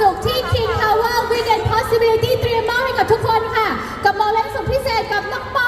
สุขที่ King Power Weekend Possibility เตรียมมอบให้กับทุกคนค่ะ กับโมเลนสุดพิเศษกับน้องปอ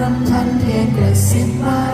รำทันเพลงกระซิบมา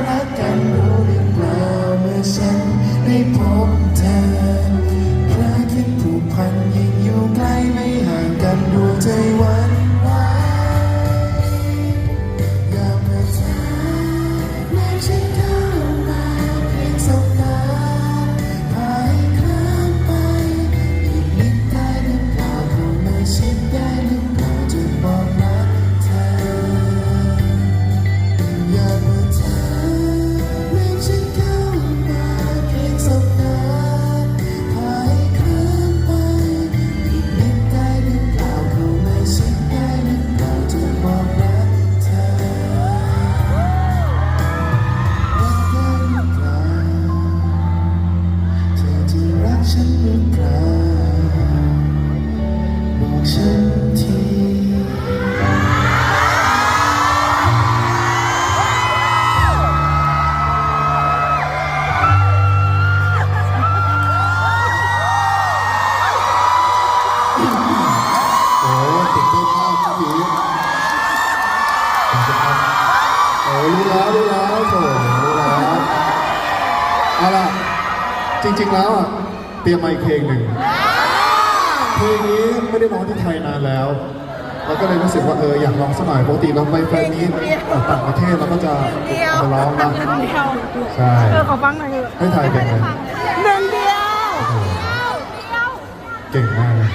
ริงๆแล้วอะเตรียมมาอีกเพลงหนึ่งเพลงนี้ไม่ได้ร้องที่ไทยนานแล้วเราก็เลยรู้สึกว่าเอออยากร้องสักหน่อยปกติเราไปแฟนนี้ต่างประเทศเราก็จะเอามาร้องนะเดียวใช่เออขอฟังหน่อยเถอะให้ไทยเป็นไงหนึ่งเดียว เก่งมากเลย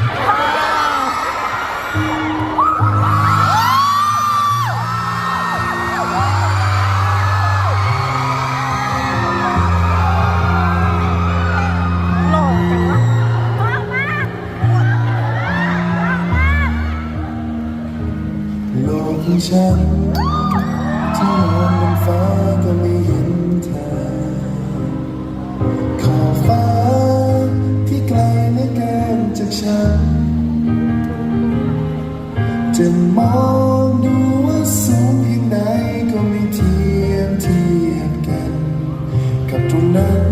ฟ้าก็ไม่เห็นเธอขอบฟ้าที่ไกลเหลือเกินจากฉัน จะมองดูว่าสูงเพียงใดก็ไม่เทียมเทียบกัน กับตรงนั้น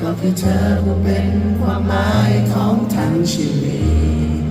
ก็คือเธอผู้เป็นความหมายของทั้งชีวิต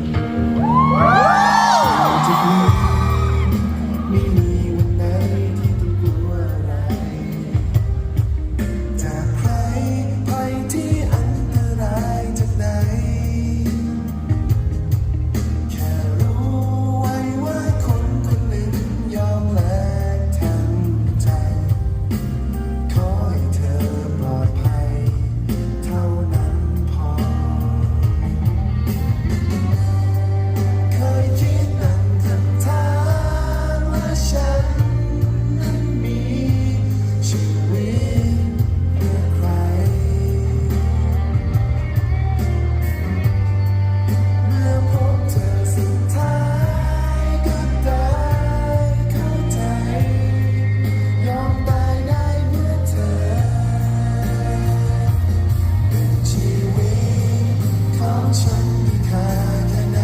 ฉันมีค่าแค่ไหน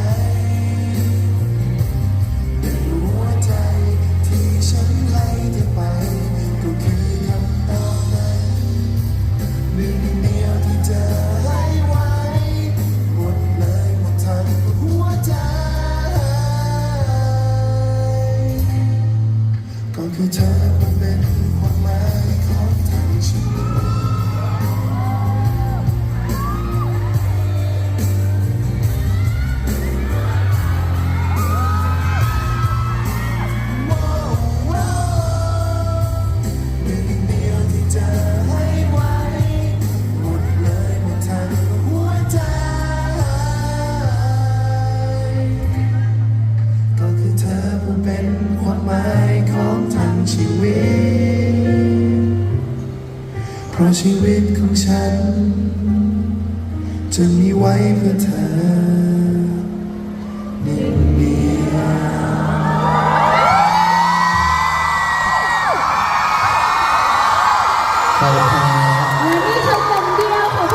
ในหัวใจที่ฉันให้เธอไป ก็คือคำตอบนั้นหนึ่งเดียวที่เธอให้ไว้ หมดเลยหมดทั้งหัวใจ ก็คือเธอ เพราะชีวิตของฉัน จะมีไว้เพื่อเธอในวันนี้